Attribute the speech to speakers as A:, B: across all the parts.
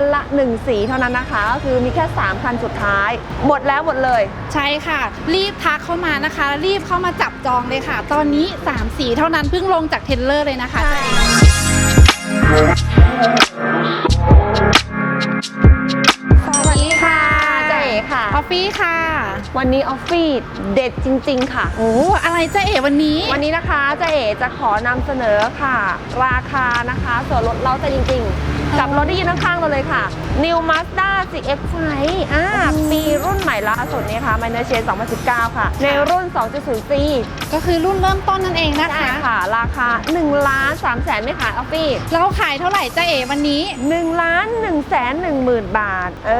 A: คันละ 1 สีเท่านั้นนะคะ ก็คือมีแค่ 3 คันสุดท้าย หมดแล้วหมดเลย
B: ใช่ค่ะ รีบทักเข้ามานะคะ รีบเข้ามาจับจองเลยค่ะ ตอนนี้ 3 สีเท่านั้นเพิ่งลงจากเทรลเลอร์เลยนะคะ
A: ใช่สวัสดีค่ะเจ๊เอ๋ค่ะ
B: ออฟฟี่ค่ะ
A: วันนี้ออฟฟี่เด็ดจริง ๆ ค่ะ
B: โอ้อะไรเจ๊เอ๋วันนี้
A: วันนี้นะคะเจ๊เอ๋จะขอนำเสนอค่ะ ราคานะคะส่วนลดเราใจจริง ๆ กับรถที่ยืนข้างๆเราเลยค่ะ New Mazda CX ไฟอ่าปีรุ่นใหม่ล่าสุดนี้ค่ะ m i n o r c h a 2019 ค่ะ ในรุ่น 2.0C
B: ก็คือรุ่นเริ่มต้นนั่นเองนะ
A: ใช่
B: คะ
A: ค่ะ ราคา1ล้าน3แสนไม่ขายออฟฟี่
B: เราขายเท่าไหร่เจ๊เอ๋วันนี้
A: 1ล้าน1แสน1หมื่นบาท เอ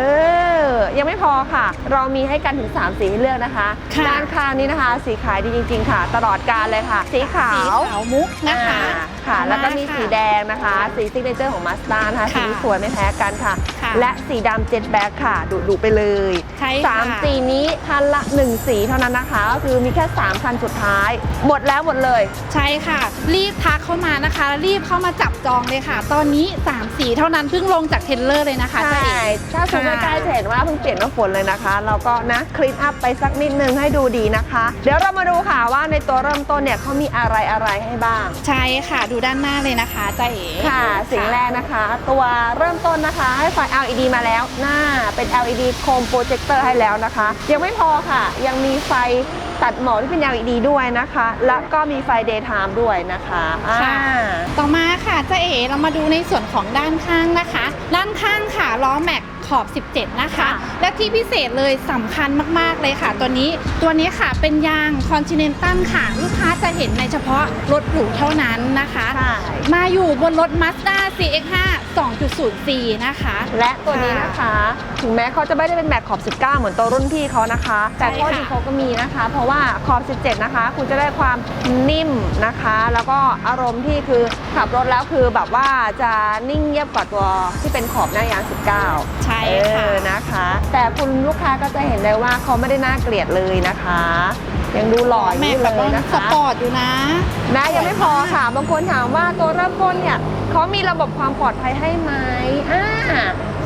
A: อ ยังไม่พอค่ะ เรามีให้กันถึง 3 สีให้เลือกนะคะ
B: ค่ะ
A: ด้านข้างนี้นะคะ สีขายดีจริง ๆ ค่ะ ตลอดการเลยค่ะ สีขาว
B: สีขาวมุกนะคะ
A: อ่า ค่ะ แล้วก็มีสีแดงนะคะ สีซิกเนเจอร์ของมาสตานะคะ สีสวยไม่แพ้กันค่ะ
B: ค่ะ
A: และสีดำเจ็ตแบ็คค่ะดุดุๆไปเลย
B: ใช่
A: สาม
B: ค่ะ
A: สีนี้คันละ1สีเท่านั้นนะคะก็คือมีแค่3คันสุดท้าย หมดแล้วหมดเลย
B: ใช่ค่ะ รีบทักเข้ามานะคะ รีบเข้ามาจับจองเลยค่ะ ตอนนี้3สีเท่านั้นเพิ่งลงจากเทรลเลอร์เลยนะคะ
A: ใช่
B: เจ๊เอ๋
A: ถ้าสูง
B: ค่ะ
A: ใกล้ๆจะเห็นว่าเพิ่งเปลี่ยนน้ำฝนเลยนะคะ เราก็นะคลีนอัพไปสักนิดนึงให้ดูดีนะคะ เดี๋ยวเรามาดูค่ะว่าในตัวเริ่มต้นเนี่ยเขามีอะไรอะไรให้บ้าง
B: ใช่ค่ะ ดูด้านหน้าเลยนะคะเจ๊เอ๋
A: ค่ะ สิ่งแรกนะคะ ตัวเริ่มต้นนะคะ ให้ไฟ LED มาแล้วหน้าเป็น LED โคมโปรเจคเตอร์ให้แล้วนะคะ ยังไม่พอค่ะ ยังมีไฟตัดหมอกที่เป็น LED ด้วยนะคะ และก็มีไฟ daytime ด้วยนะคะ
B: ค่ะต่อมาค่ะเจ๊เอ๋เรามาดูในส่วนของด้านข้างนะคะ ด้านข้างค่ะล้อแม็ก ขอบ 17 นะคะ
A: ค่ะ
B: และที่พิเศษเลยสำคัญมากๆเลยค่ะ ตัวนี้ตัวนี้ค่ะเป็นยาง Continental ค่ะ ลูกค้าจะเห็นในเฉพาะรถหรูเท่านั้นนะคะ
A: ใช่
B: มาอยู่บนรถ Mazda CX-5 2.0C นะคะ
A: และตัวนี้นะคะ ถึงแม้เขาจะไม่ได้เป็นแม็กขอบ 19 เหมือนตัวรุ่นพี่เขานะคะ แต่
B: ใช่
A: ข้อ
B: ค่ะ
A: ดีเขาก็มีนะคะ เพราะว่าขอบ 17 นะคะ คุณจะได้ความนิ่มนะคะ แล้วก็อารมณ์ที่คือขับรถแล้วคือแบบว่าจะนิ่งเงียบกว่าตัวที่เป็นขอบหน้ายาง 19
B: ใช่ค่ะ
A: เออนะคะ แต่คุณลูกค้าก็จะเห็นได้ว่าเขาไม่ได้น่าเกลียดเลยนะคะ ยังดูหล่ออ
B: แม็
A: ยู่
B: ก
A: เล
B: แบบ
A: ย
B: ว่า
A: นะ
B: ส
A: คะ
B: ปอร์ตอยู่นะ
A: นะยังไม่พอค่ะ บางคนถามว่าตัวเริ่มต้นเนี่ย เขามีระบบความปลอดภัยให้ไหมอ่า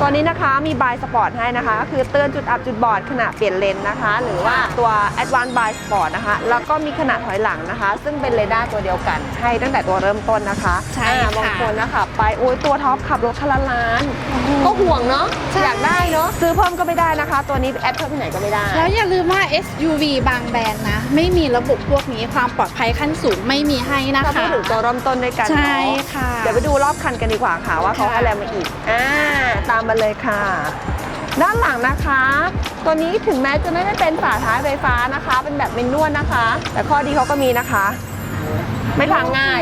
A: ตอนนี้นะคะมีบายสปอร์ตให้นะคะก็คือเตือนจุดอับจุดบอดขณะเปลี่ยนเลนนะคะ หรือว่าตัว Advanced by Sport นะคะ แล้วก็มีขนาดถอยหลังนะคะ ซึ่งเป็นเรดาร์ตัวเดียวกัน ให้ตั้งแต่ตัวเริ่มต้นนะคะ
B: ใช่
A: อ่า
B: ค่ะ
A: บางคนนะคะไปโอ้ยตัวท็อปขับรถคันละล้าน ก็ห่วงเนาะ
B: ใช่
A: อยากได้เนาะซื้อเพิ่มก็ไม่ได้นะคะ ตัวนี้แอดเพิ่มที่ไหนก็ไม่ได้
B: แล้วอย่าลืมว่า SUV บางแบรนด์นะ ไม่มีระบบพวกนี้ความปลอดภัยขั้นสูงไม่มีให้นะ
A: ถ้าพู
B: คะ
A: ดถึงตัวเริ่มต้นด้วยกัน
B: ใช่
A: เนาะ
B: ค่ะ
A: เดี๋ยวไปดูรอบคันกันดีกว่าค่ะว่าเขาให้อะไรมาอีกอ่าตามมาเลยค่ะ ด้านหลังนะคะ ตัวนี้ถึงแม้จะไม่ได้เป็นฝาท้ายไฟฟ้านะคะ เป็นแบบเมนนวลนะคะ แต่ข้อดีเขาก็มีนะคะ ไม่พังง่าย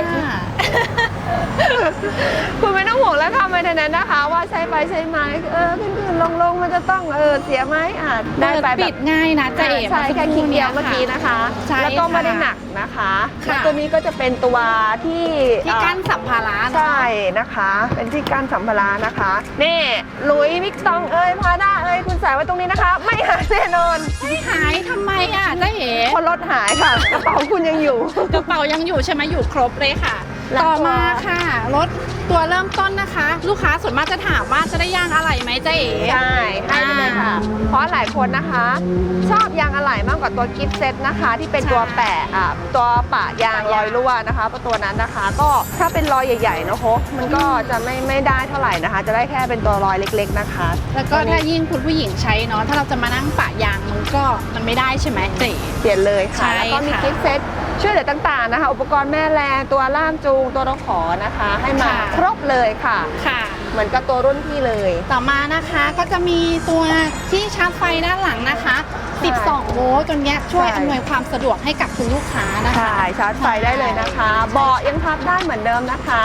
A: ห่วงแล้วค่ะไม่นั้นนะคะ ว่าใช้ไปใช้ไหมเออขึ้นขึ้นลงลงมันจะต้องเออเสียไหมอ่าได้
B: เปิด
A: ไปแบ
B: ปิ
A: บ
B: ดง่ายนะเจ๊เอ๋
A: ใช่แค่คลิกเดียวเมื่อกี้นะคะ
B: ใช่
A: แล้วก็ไม่ได้
B: ค่ะ
A: หนักนะคะ
B: ค่ะ
A: แล้วตัวนี้ก็จะเป็นตัวที่
B: ที่
A: เอ่อ
B: กั้นสัมภาระเนอะ
A: ใช่นะคะ เป็นที่กั้นสัมภาระนะคะนี่หลุยส์วิกตองเอ้ยพาด้าเอ้ยคุณใส่ไว้ตรงนี้นะคะ ไม่หายแน่นอน
B: ไม่หายทำไมอะเจ๊เอ๋
A: เพราะรถหายค่ะกระเป๋าคุณยังอยู่
B: กระเป๋ายังอยู่ใช่ไหมอยู่ครบเลยค่ะ
A: แล้ว
B: ต่อ
A: ตัว
B: มาค่ะรถ ตัวเริ่มต้นนะคะ ลูกค้าส่วนมากจะถามว่าจะได้ย่างอะไรไหมเจ๊เอ๋
A: ใช่ให้ไปเลยค่ะ เพราะหลายคนนะคะ ชอบยางอะไหล่มากกว่าตัวกิฟต์เซ็ตนะคะ ที่เป็นตัวแปะอะตัวปะยางรอยรั่วนะคะเพราะตัวนั้นนะคะ ก็ถ้าเป็นรอยใหญ่ๆเนอะโคมันก็จะไม่ไม่ได้เท่าไหร่นะคะ จะได้แค่เป็นตัวรอยเล็ก ๆ นะคะ
B: แล้วก็ถ้ายิ่งคุณผู้หญิงใช้เนาะถ้าเราจะมานั่งปะยางมันก็มันไม่ได้ใช่ไหมเจ๊
A: เปลี่ยนเลยค่ะ
B: ใช่
A: แล้วก็มี
B: ค่ะ
A: กิฟต์เซ็ต ช่วยเหลือต่างๆนะคะ อุปกรณ์แม่แรงตัวล่ามจูงตัวรถขอนะคะ ให้มา
B: ค่ะ
A: ครบเลยค่ะ
B: ค่ะ
A: เหมือนกับตัวรุ่นพี่เลย
B: ต่อมานะคะก็จะมีตัวที่ชาร์จไฟด้านหลังนะคะ 12 โวลต์ตัวเนี้ยช่วย
A: ใช่
B: อำนวยความสะดวกให้กับคุณลูกค้านะคะ
A: ใช่ชาร์จไฟได้เลยนะคะ เบาะยังพับได้เหมือนเดิมนะคะ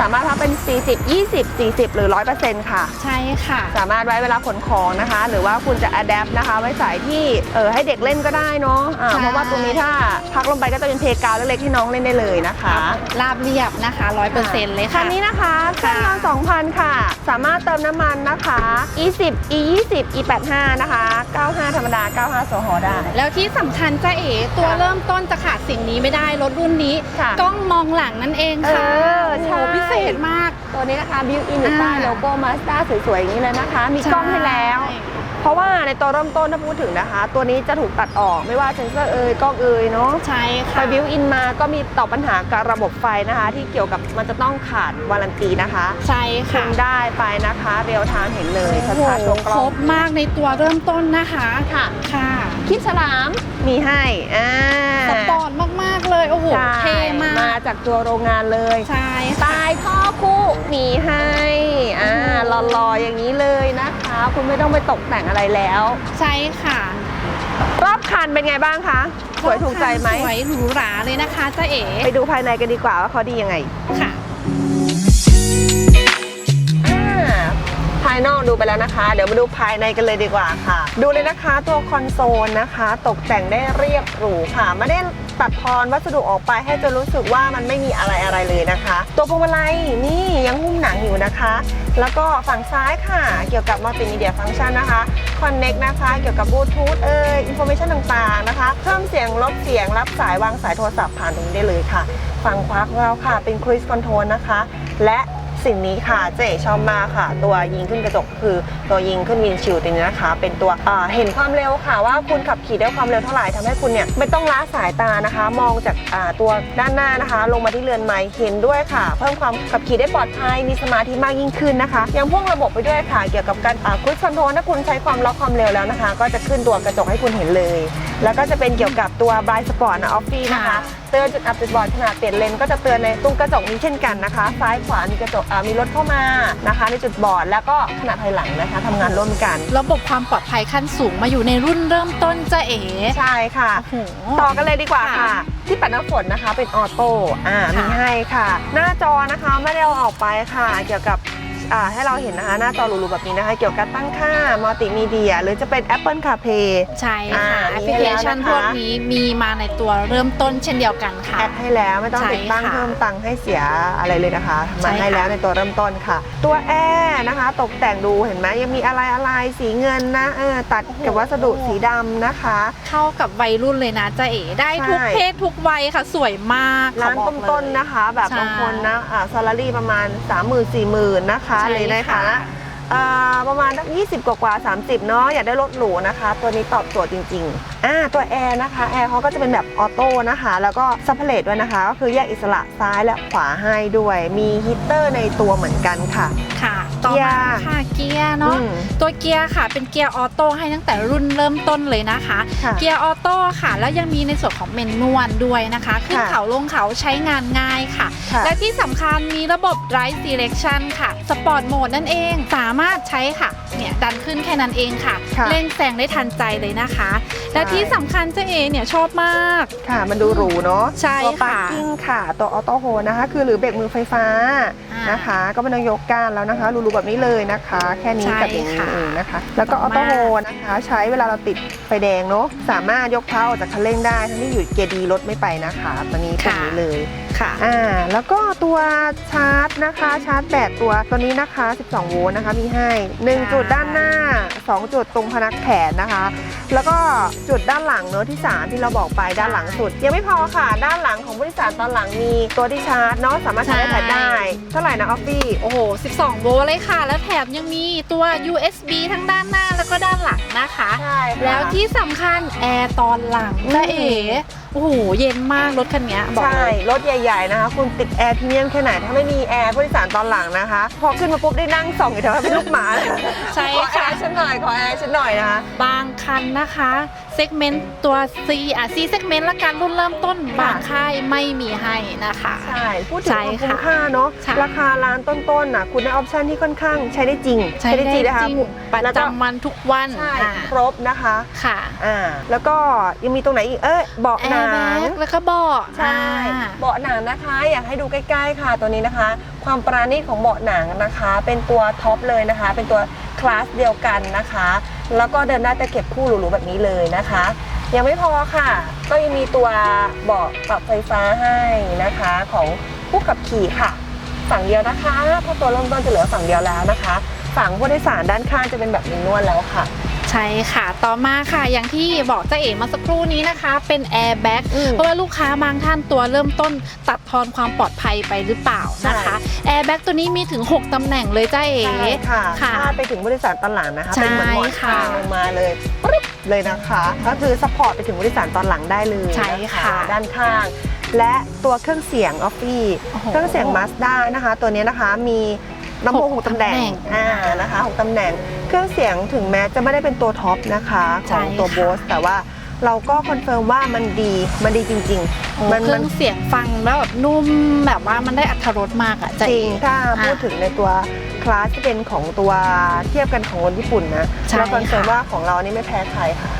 A: สามารถพับเป็น 40 20 40 หรือ 100%ค่ะ
B: ใช่ค่ะ
A: สามารถไว้เวลาขนของนะคะ หรือว่าคุณจะอัดแอปนะคะ ไว้ใส่ที่เออให้เด็กเล่นก็ได้เนาะอ่า
B: ใช่
A: เพราะว่าตัวนี้ถ้าพักลงไปก็จะเป็นเพกาวเล็กๆให้น้องเล่นได้เลยนะคะ
B: ราบเรียบนะคะ100%เลย
A: คั
B: ค่ะ
A: นนี้นะคะเครื่องยนต์2,000 ค่ะ สามารถเติมน้ำมันนะคะ E10 E20 E85 นะคะ 95 ธรรมดา 95โซฮอล์ได้
B: แล้วที่สำคัญจ้าเอ๋ตัว
A: ค่ะ
B: เริ่มต้นจะขาดสิ่งนี้ไม่ได้รถรุ่นนี้
A: ค่ะ
B: กล้องมองหลังนั่นเองค่ะ
A: เออใช่
B: โอ้โหพิเศษมาก
A: ตัวนี้นะคะบิวอินอยู่ใต้
B: อ่า
A: โลโก้มาสด้าสวยๆอย่างนี้เลยนะคะ มีกล้องให้แล้ว
B: ใช่
A: เพราะว่าในตัวเริ่มต้นถ้าพูดถึงนะคะ ตัวนี้จะถูกตัดออกไม่ว่าเซนเซอร์เอ่ยกล้องเอ่ยเนาะ
B: ใช่
A: ไป
B: ค่ะ
A: บิวอินมาก็มีต่อบปัญหากับระบบไฟนะคะ ที่เกี่ยวกับมันจะต้องขาดวารันตีนะคะ
B: ใช่
A: คุ
B: ค่ะ
A: ณได้ไปนะคะ เรียวทางเห็นเลยชั
B: โอ้โห
A: ดๆตัวก
B: ค
A: ล้
B: ร
A: อง
B: บมากในตัวเริ่มต้นนะคะ
A: ค่ะ
B: ค่ะ
A: คลิปฉลามมีให้อ่า
B: สปอร์ตมากๆเลย โอ้โห
A: ใช่
B: เท่มามา
A: กจากตัวโรงงานเลย
B: ใช่ค่ะ
A: ตายท่อคู่มีให้อ่าหล่อๆอย่างนี้เลยนะคะ คุณไม่ต้องไปตกแต่งอะไรแล้ว
B: ใช่ค่ะ
A: รอบคันเป็นไงบ้างคะ สวยถูกใจไหม
B: สวยหรูหราเลยนะคะจ้าเอ๋
A: ไปดูภายในกันดีกว่าว่าเขาดียังไง
B: ค่ะ
A: อ่าภายนอกดูไปแล้วนะคะ เดี๋ยวมาดูภายในกันเลยดีกว่าค่ะ ดูเลยนะคะตัวคอนโซลนะคะ ตกแต่งได้เรียบหรูค่ะไม่ได้ ตัดทอนวัสดุออกไปให้จนรู้สึกว่ามันไม่มีอะไรอะไรเลยนะคะ ตัวพวงมาลัยนี่ยังหุ้มหนังอยู่นะคะ แล้วก็ฝั่งซ้ายค่ะ เกี่ยวกับมัลติมีเดียฟังก์ชันนะคะคอนเน็กนะคะเกี่ยวกับบลูทูธเอ่ยอินโฟเมชันต่างๆนะคะ เพิ่มเสียงลดเสียงรับสายวางสายโทรศัพท์ผ่านตรงนี้ได้เลยค่ะ ฝั่งขวาของเราค่ะเป็นครู i คอนโทรลนะคะ และ สิ่งนี้ค่ะเจ๊ชอบมากค่ะ ตัวยิงขึ้นกระจกคือตัวยิงขึ้นวินชิลตัวนี้นะคะ เป็นตัวอ่าเห็นความเร็วค่ะ ว่าคุณขับขี่ด้วยความเร็วเท่าไหร่ทำให้คุณเนี่ยไม่ต้องล้าสายตานะคะ มองจากอ่าตัวด้านหน้านะคะ ลงมาที่เรือนไม้เห็นด้วยค่ะ เพิ่มความขับขี่ได้ปลอดภัยมีสมาธิมากยิ่งขึ้นนะคะยังพ่วงระบบไปด้วยค่ะ เกี่ยวกับการคุชคอนโทรลถ้าคุณใช้ความล็อกความเร็วแล้วนะคะ ก็จะขึ้นตัวกระจกให้คุณเห็นเลย แล้วก็จะเป็นเกี่ยวกับตัวบรายสปอร์ตนะออฟฟี่นะคะ
B: ค่ะ
A: เตือนจุดอับจุดบอดขณะเปลี่ยนเลนก็จะเตือนในตรงกระจกนี้เช่นกันนะคะ ซ้ายขวามีกระจกอ่ามีรถเข้ามานะคะ ในจุดบอดแล้วก็ขณะถอยหลังนะคะทำงานร่วมกัน
B: ระบบความปลอดภัยขั้นสูงมาอยู่ในรุ่นเริ่มต้นจ้าเอ๋
A: ใช่ค่ะ
B: โอ้โห
A: ต่อกันเลยดีกว่าค่ะ
B: ค่ะ
A: ที่ปัดน้ำฝนนะคะเป็นออโต้อ่า
B: ค่ะ
A: มีให้ค่ะ หน้าจอนะคะไม่ได้เอาออกไปค่ะ เกี่ยวกับอ่า ให้เราเห็นนะคะ หน้าจอหรูๆแบบนี้นะคะ เกี่ยวกับตั้งค่ามัลติมีเดีย หรือจะเป็น Apple CarPlay
B: ใช่ค่ะ
A: อ่า
B: แอปพลิเคชัน
A: มีให้แล้วนะคะ
B: พวกนี้มีมาในตัวเริ่มต้นเช่นเดียวกันค่ะ
A: แอดให้แล้วไม่ต้อง
B: ใช่
A: ติดตั้ง
B: ค่ะ
A: เพิ่มตังค์ให้เสียอะไรเลยนะคะ
B: ใช่
A: มาให้
B: ค่ะ
A: แล้วในตัวเริ่มต้นค่ะ ตัวแอร์นะคะ ตกแต่งดูเห็นไหมยังมีอะไรอะไรสีเงินนะเออตัดกับวัสดุสีดำนะคะ
B: เข้ากับวัยรุ่นเลยนะจ้าเอ๋ได้ทุก
A: ใช่
B: เพศทุกวัยค่ะ สวยมาก
A: ร้าน
B: ขอบอกเลย
A: ต้นๆนะคะ แบบ
B: ใช่
A: บางคนนะอ่าซาลารี่ประมาณ 3 0 0 0 0 4 0 0 0 0นะคะ
B: ใช่
A: เลยในฐานะ
B: ค่ะ
A: อ่าประมาณสัก20 กว่ากว่าๆ30 เนาะอยากได้รถหรูนะคะ ตัวนี้ตอบโจทย์จริงๆอ่าตัวแอร์นะคะแอร์เขาก็จะเป็นแบบออโต้นะคะ แล้วก็ซัพเพลตด้วยนะคะ ก็คือแยกอิสระซ้ายและขวาให้ด้วย มีฮีตเตอร์ในตัวเหมือนกันค่ะ
B: ค่ะ ต่อ
A: เกีย
B: มา
A: ร์
B: ค่ะเกียร์เนาะ
A: อืม
B: ตัวเกียร์ค่ะเป็นเกียร์ออโต้ให้ตั้งแต่รุ่นเริ่มต้นเลยนะคะ
A: ค่ะ
B: เกียร์ออโต้ค่ะ แล้วยังมีในส่วนของเมนนวลด้วยนะคะขึ้น
A: ค่ะ
B: เขาลงเขาใช้งานง่ายค่ะ
A: ค่ะ
B: และที่สำคัญมีระบบ Drive Selection ค่ะสปอร์ตโหมดนั่นเองสามารถใช้ค่ะเนี่ยดันขึ้นแค่นั้นเองค่ะ
A: ค่ะ
B: เร่งแซงได้ทันใจเลยนะคะ และที่สำคัญเจ๊เอเนี่ยชอบมาก
A: ค่ะ มันดูหรูเนาะ
B: ใช่
A: ตัวปา
B: ค่ะ
A: ร์กิ้งค่ะ ตัวออโต้โฮนะคะ คือหรือเบรกมือไฟฟ้า
B: อ่าน
A: นะคะ ก็ไม่ต้องยกก้านแล้วนะคะหรูๆแบบนี้เลยนะคะ แค่นี้
B: ใช่
A: กับอย่างนี้
B: ค่ะ
A: เองนะคะ แล้วก็ออโต้โฮนะคะ ใช้เวลาเราติดไฟแดงเนาะสามารถยกเท้าออกจากคันเร่งได้ทั้งที่อยู่เกียร์ดีรถไม่ไปนะคะตัวนี้ตรงนี้เลย
B: ค่ะ
A: อ่าแล้วก็ตัวชาร์จนะคะ ชาร์จแบตตัวตัวนี้นะคะ 12 โวลต์นะคะมีให้ 1 จุดด้านหน้า 2 จุดตรงพนักแขนนะคะ แล้วก็จุดด้านหลังเนอะที่3ที่เราบอกไปด้านหลังสุด ยังไม่พอค่ะ ด้านหลังของผู้โดยสารตอนหลังมีตัวที่ชาร์จเนาะสามารถชาร์จได้แบตได้เท่าไหร่นะออฟฟี่
B: โอ้โห 12 โวลต์เลยค่ะ แล้วแถมยังมีตัว USB ทั้งด้านหน้าแล้วก็ด้านหลังนะคะ
A: ใช่ค่ะ
B: แล้วที่สำคัญแอร์ตอนหลัง
A: อืม
B: จ้าเอ๋โอ้โห เย็นมากรถคันเนี้ยบอก
A: ใช่
B: เลย
A: รถใหญ่ๆนะคะ คุณติดแอร์พรีเมียมแค่ไหน ถ้าไม่มีแอร์ผู้โดยสารตอนหลังนะคะ พอขึ้นมาปุ๊บได้นั่งส่องอยู่แถวเป็นลูกหมาเลย
B: ใช่
A: ขอแอ
B: ค่ะ
A: ร์ฉันหน่อย ขอแอร์ฉันหน่อยนะคะ
B: บางคันนะคะเซกเมนต์ตัว C อะ C เซกเมนต์ละกันรุ่นเริ่มต้น
A: ค่ะ
B: บางค่ายไม่มีให้นะคะ
A: ใช่พูดถึง
B: ใช่
A: ความคุ้ม
B: ค่ะ
A: ค่าเนาะ
B: ใช่
A: ราคาร้านต้นๆน่ะคุณได้ออปชันที่ค่อนข้างใช้ได้จริง
B: ใช้ได้จริง
A: นะคะ
B: ประ
A: แล้วก็
B: จำวันทุกวัน
A: ใช่
B: อ่า
A: ครบนะคะ
B: ค่ะ
A: อ่าแล้วก็ยังมีตรงไหนอีกเอ้ยเบาะ
B: แอ
A: หนั
B: ร์แบ็
A: ง
B: กแล้วก็เบาะ
A: ใช่
B: อ่า
A: เบาะหนังนะคะ อยากให้ดูใกล้ ๆ ค่ะตัวนี้นะคะ ความปราณีตของเบาะหนังนะคะ เป็นตัวท็อปเลยนะคะ เป็นตัวค ลาสเดียวกันนะคะ แล้วก็เดินได้ตะเก็บคู่หรูๆแบบนี้เลยนะคะ ยังไม่พอค่ะ ก็ยังมีตัวเบาะปรับไฟฟ้าให้นะคะของผู้ขับขี่ค่ะ ฝั่งเดียวนะคะเพราะตัวเริ่มต้นจะเหลือฝั่งเดียวแล้วนะคะ ฝั่งผู้โดยสารด้านข้างจะเป็นแบบมินนวลแล้วค่ะ
B: ใช่ค่ะต่อมาค่ะอย่างที่บอกเจ้าเอ๋มาสักครู่นี้นะคะ เป็นแอร์แบ็ก
A: อืม
B: เพราะว่าลูกค้าบางท่านตัวเริ่มต้นตัดทอนความปลอดภัยไปหรือเปล่านะคะแอร์แบ็กตัวนี้มีถึง 6 ตำแหน่งเลยเจ้าเอ๋
A: ใช่ค่ะ
B: ค่ะ
A: พาดไปถึงบริษัทตอนหลังนะคะ
B: ใช่
A: เป็นเหมือนหมอน
B: ค่ะ
A: ข้างลงมาเลยปึ๊บเลยนะคะ ก็คือซัพพอร์ตไปถึงบริษัทตอนหลังได้เลย
B: ใช่
A: น
B: ค่ะ
A: ด้านข้างและตัวเครื่องเสียงออฟฟี่
B: โอ้โห
A: เครื่องเสียงมาสด้านะคะ ตัวนี้นะคะมี ลำโพง
B: ห
A: ห
B: ก
A: กตำแหน่ง
B: ตำแหน่ง
A: อ่านะคะหกตำแหน่ง เครื่องเสียงถึงแม้จะไม่ได้เป็นตัวท็อปนะคะข
B: ใช่
A: องตัว
B: ค่ะ
A: โบสแต่ว่าเราก็คอนเฟิร์มว่ามันดีมันดีจริง
B: โอ้
A: ๆมัน
B: เครื่
A: มั
B: อนงเสียงฟังแล้วแบบนุ่มแบบว่ามันได้อัตรสมากอะเจ้า
A: จริ
B: เอ๋
A: งถ้า
B: อะ
A: พูดถึงในตัวคลาสที่เป็นของตัวเทียบกันของคนญี่ปุ่นนะ
B: ใช่
A: เราคอนเฟิร์ม
B: ค่ะ
A: ว่าของเรานี่ไม่แพ้ใครค่ะ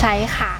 B: ใช่ค่ะ
A: เ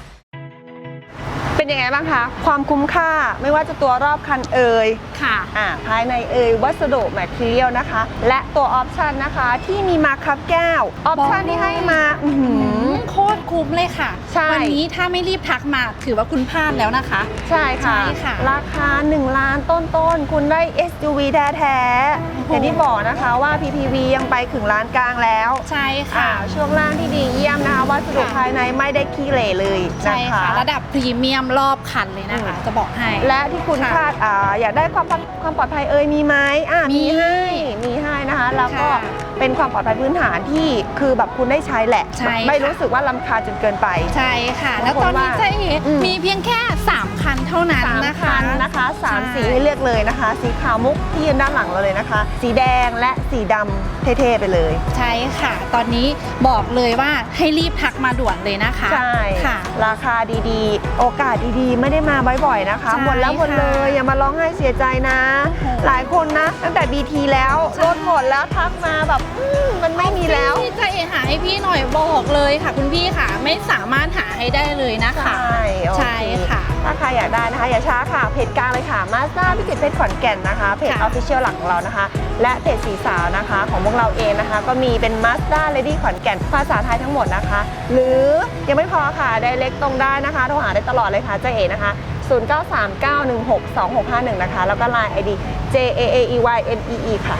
A: ป็น ยังไงบ้างคะ ความคุ้มค่าไม่ว่าจะตัวรอบคันเอ่ย
B: ค่ะ
A: อ่าภายในเอ่ยวัสดุแมทเทียลนะคะ และตัวออปชันนะคะที่มีมาครับแก้ว ออปชันที่ให้มาอื้อหือ
B: โคตรคุ้มเลยค่ะ
A: ใช่
B: วันี้ถ้าไม่รีบทักมาถือว่าคุณพลาดแล้วนะคะ
A: ใช่ค่ะ
B: ใช่ค่ะ
A: ราคา 1 ล้านต้นๆ คุณได้ SUV แท้ๆอย่างที่บอกนะคะว่า PPV ยังไปถึงล้านกลางแล้ว
B: ใช่
A: อ่า
B: ค่ะ
A: ช่วงล่างที่ดีเยี่ยมนะคะวัสดุ
B: ค่ะ
A: ภายในไม่ได้ขี้เหร่เลย
B: ใช่
A: นะคะ
B: ค่ะ ระดับพรีเมียมรอบคันเลยนะคะ
A: อืม
B: จะบอกให้
A: และที่คุณ
B: ค่ะ
A: คาดอ่าอยากได้ความปลอดความปลอดภัยเอ่ยมีไหมอ่า
B: มี
A: มีให้มีให้นะคะ แล้วก็
B: ค่ะ
A: เป็นความปลอดภัยพื้นฐานที่คือแบบคุณได้ใช้แหละ
B: ใช่
A: ไม่
B: ค่ะ
A: รู้สึกว่าลำคาญจนเกินไป
B: ใช่ค่ะ
A: บาง
B: แล้วตอนนี้
A: คนว่า
B: เจะเอ๋
A: อืม
B: มีเพียงแค่ 3 คันเท่านั้น
A: สาม
B: นะคะ
A: คันนะคะสาม
B: ใช่
A: สีให้เลือกเลยนะคะ สีขาวมุกที่ยืนด้านหลังเราเลยนะคะ สีแดงและสีดำเท่ๆไปเลย
B: ใช่ค่ะ ตอนนี้บอกเลยว่าให้รีบทักมาด่วนเลยนะคะ
A: ใช่
B: ค่ะ
A: ราคาดีๆ โอกาสดีๆ ไม่ได้มาบ่อยๆนะคะ
B: ใช่
A: หมดแล้วหมดเลย
B: ค่ะ
A: อย่ามาร้องไห้เสียใจนะ
B: โอ้โห
A: หลายคนนะ ตั้งแต่ BT แล้ว
B: ใช่
A: รถหมดแล้วทักมาแบบอืมมันไม่มีแล้ว
B: พี่จะเอ๋หาให้พี่หน่อยบอกเลยค่ะ คุณพี่ค่ะไม่สามารถหาให้ได้เลยนะคะ
A: ใช่โอเค
B: ใช่ค่ะ
A: ถ้าใครอยากได้นะคะ อย่าช้าค่ะเพจกลางเลยค่ะมาสด้าพิจิตรเพชรขอนแก่นนะคะเพจอ
B: ค่ะ
A: อฟฟิเชียลหลักของเรานะคะ และเพจสีสาวนะคะ ของพวกเราเองนะคะ ก็มีเป็นมาสด้าเลดี้ขอนแก่นภาษาไทยทั้งหมดนะคะ หรือยังไม่พอค่ะไดเล็กตรงได้นะคะโทรหาได้ตลอดเลยค่ะเจ๊เอ๋นะคะ 0939162651 นะคะ แล้วก็ Line ID J A A E Y N E E ค่ะ
B: ค่ะ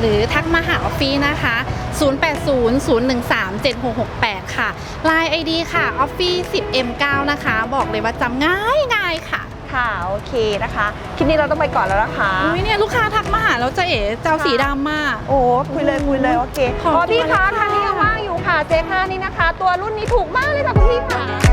B: หรือทักมาหาออฟฟี่นะคะ 0800137668 ค่ะ Line ID ค่ะออฟฟี่ 10M9 นะคะ บอกเลยว่าจำง่ายง่ายๆค่ะ
A: ค่ะ โอเคนะคะ คลิปนี้เราต้องไปก่อนแล้วนะคะ
B: อุ้ยเนี่ยลูกค้าทักมาหาแล้วจะเอ๋เจ้าสีดำมาก
A: โอ้คุยเลยคุยเลย โอเค
B: ขอบคุณ
A: อ๋อพี่คะ
B: ค่ะ
A: ทางนี้ยังว่างอยู่ค่ะเจ๊ค่านี่นะคะ ตัวรุ่นนี้ถูกมากเลยค่ะคุณพี่ค่ะ